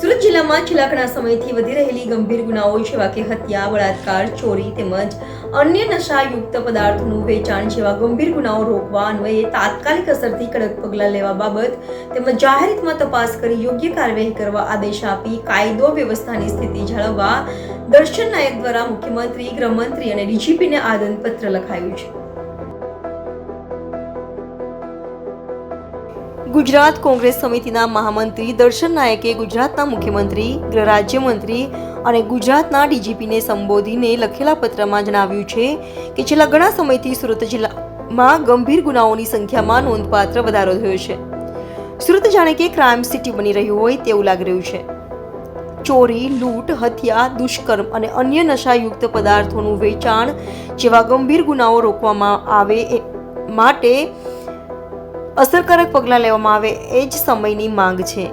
સુરત જિલ્લામાં છેલ્લા ઘણા સમયથી વધી રહેલી ગંભીર ગુનાઓ જેવા કે હત્યા, બળાત્કાર, ચોરી તેમજ અન્ય નશાયુક્ત પદાર્થોનું વેચાણ જેવા ગંભીર ગુનાઓ રોકવા અન્વયે તાત્કાલિક અસરથી કડક પગલાં લેવા બાબત તેમજ જાહેરાતમાં તપાસ કરી યોગ્ય કાર્યવાહી કરવા આદેશ આપી કાયદો વ્યવસ્થાની સ્થિતિ જાળવવા દર્શન નાયક દ્વારા મુખ્યમંત્રી, ગૃહમંત્રી અને ડીજીપીને આદનપત્ર લખાયું છે. ગુજરાત કોંગ્રેસ સમિતિના મહામંત્રી દર્શન નાયકે ગુજરાતના મુખ્યમંત્રી ગૃહ રાજ્યમંત્રી અને ગુજરાતના ડીજીપીને સંબોધીને લખેલા પત્રમાં જણાવ્યું છે કે છેલ્લા ઘણા સમયથી સુરત જિલ્લામાં ગંભીર ગુનાઓની સંખ્યામાં નોંધપાત્ર વધારો થયો છે. સુરત જાણે કે ક્રાઇમ સિટી બની રહ્યું હોય તેવું લાગી રહ્યું છે. ચોરી, લૂંટ, હત્યા, દુષ્કર્મ અને અન્ય નશાયુક્ત પદાર્થોનું વેચાણ જેવા ગંભીર ગુનાઓ રોકવામાં આવે એ માટે અસરકારક પગલાં લેવામાં આવે એ જ સમયની માંગ છે.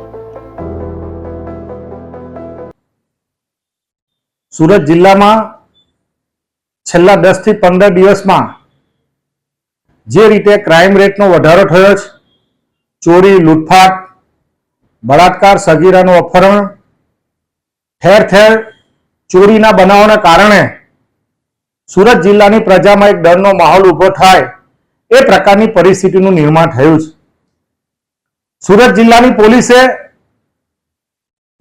સુરત જિલ્લામાં છેલ્લા દસથી પંદર દિવસમાં જે રીતે ક્રાઇમ રેટનો વધારો થયો છે, ચોરી, લૂંટફાટ, બળાત્કાર, સગીરાનું અપહરણ ઠેર ઠેર ચોરીના બનાવોના કારણે સુરત જિલ્લાની પ્રજામાં એક ડરનો માહોલ ઊભો થાય એ પ્રકારની પરિસ્થિતિનું નિર્માણ થયું છે. સુરત જિલ્લાની પોલીસે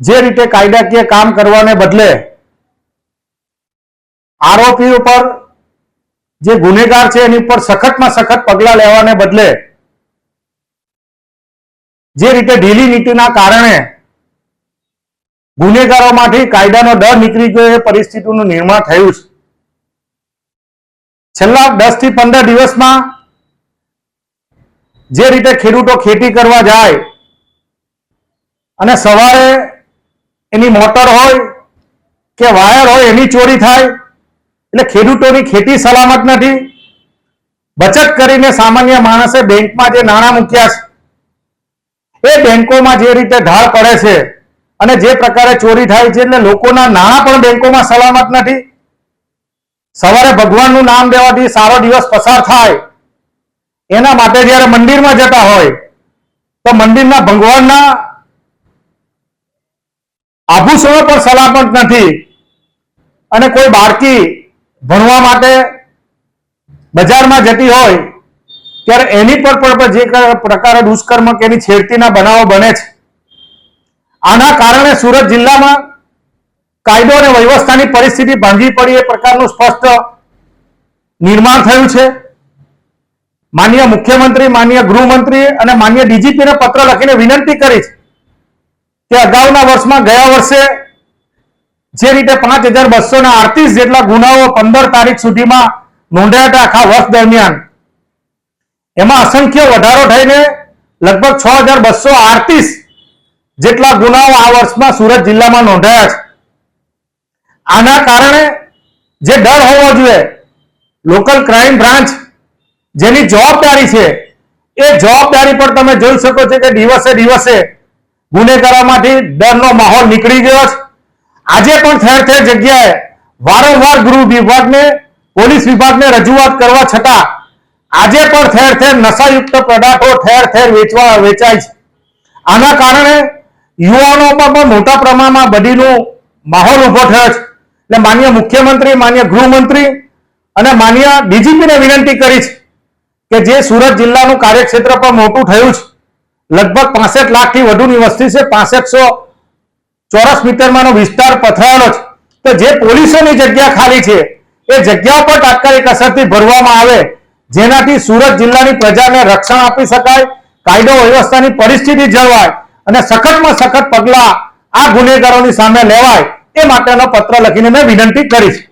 જે રીતે કાયદાકીય કામ કરવાને બદલે આરોપી ઉપર જે ગુનેગાર છે એની ઉપર સખતમાં સખત પગલાં લેવાને બદલે જે રીતે ઢીલી નીતિના કારણે ગુનેગારોમાંથી કાયદાનો ડર નીકળી ગયો એ પરિસ્થિતિનું નિર્માણ થયું છે. છેલ્લા દસથી પંદર દિવસમાં જે રીતે ખેડૂતો ખેતી કરવા જાય અને સવારે એની મોટર હોય કે વાયર હોય, એની ચોરી થાય, એટલે ખેડૂતોની ખેતી સલામત નથી. બચત કરીને સામાન્ય માણસે બેંકમાં જે નાણાં મૂક્યા છે, એ બેંકોમાં જે રીતે ઢાળ પડે છે અને જે પ્રકારે ચોરી થાય છે, એટલે લોકોના નાણાં પણ બેંકોમાં સલામત નથી. સવારે ભગવાનનું નામ દેવાથી સારો દિવસ પસાર થાય. એના માટે જ્યારે મંદિરમાં જતા હોય, તો મંદિરના ભગવાનના આભૂષણો પણ સલામત નથી. અને કોઈ બાળકી ભણવા માટે બજારમાં જતી હોય, ત્યારે એની પર પણ જે પ્રકારે દુષ્કર્મ કે એની છેડતીના બનાવો બને છે. આના કારણે સુરત જિલ્લામાં કાયદો અને વ્યવસ્થાની પરિસ્થિતિ ભાંગી પડી એ પ્રકારનું સ્પષ્ટ નિર્માણ થયું છે. માન્ય મુખ્યમંત્રી, માન્ય ગૃહમંત્રી અને માન્ય ડીજીપીને પત્ર લખીને વિનંતી કરી છે કે અગાઉના વર્ષમાં ગયા વર્ષે જે રીતે પાંચ હજાર બસો ને અડતીસ જેટલા ગુનાઓ પંદર તારીખ સુધીમાં નોંધાયા હતા આખા વર્ષ દરમિયાન, એમાં અસંખ્ય વધારો થઈને લગભગ છ હજાર બસો આડત્રીસ જેટલા ગુનાઓ આ વર્ષમાં સુરત જિલ્લામાં નોંધાયા છે. આના કારણે જે ડર હોવો જોઈએ, લોકલ ક્રાઇમ બ્રાન્ચ જેની જવાબદારી છે, એ જવાબદારી પર તમે જોઈ શકો છો કે દિવસે દિવસે ગુનેગારોમાંથી ડરનો માહોલ નીકળી ગયો છે. આજે પણ ઠેર ઠેર જગ્યાએ વારંવાર ગૃહ વિભાગને, પોલીસ વિભાગને રજૂઆત કરવા છતાં આજે પણ ઠેર ઠેર નશાયુક્ત પદાર્થો ઠેર ઠેર વેચવા, વેચાય છે. આના કારણે યુવાનોમાં પણ મોટા પ્રમાણમાં બદીનો માહોલ ઊભો થયો છે. એટલે માન્ય મુખ્યમંત્રી, માન્ય ગૃહમંત્રી અને માન્ય ડીજીપીને વિનંતી કરી છે. કે જે સુરત જિલ્લાનું કાર્યક્ષેત્ર પણ મોટું થયું છે. લગભગ પાસઠ લાખથી વધુની વસ્તી છે, પાસઠસો ચોરસ મીટરમાંનો વિસ્તાર પથરાયેલો છે. તો જે પોલીસોની જગ્યા ખાલી છે, એ જગ્યા પર તાત્કાલિક અસરથી ભરવામાં આવે. જેનાથી સુરત જિલ્લાની પ્રજાને રક્ષણ આપી શકાય, કાયદો વ્યવસ્થાની પરિસ્થિતિ જળવાય અને સખતમાં સખત પગલા આ ગુનેગારોની સામે લેવાય, એ માટેનો પત્ર લખીને મેં વિનંતી કરી છે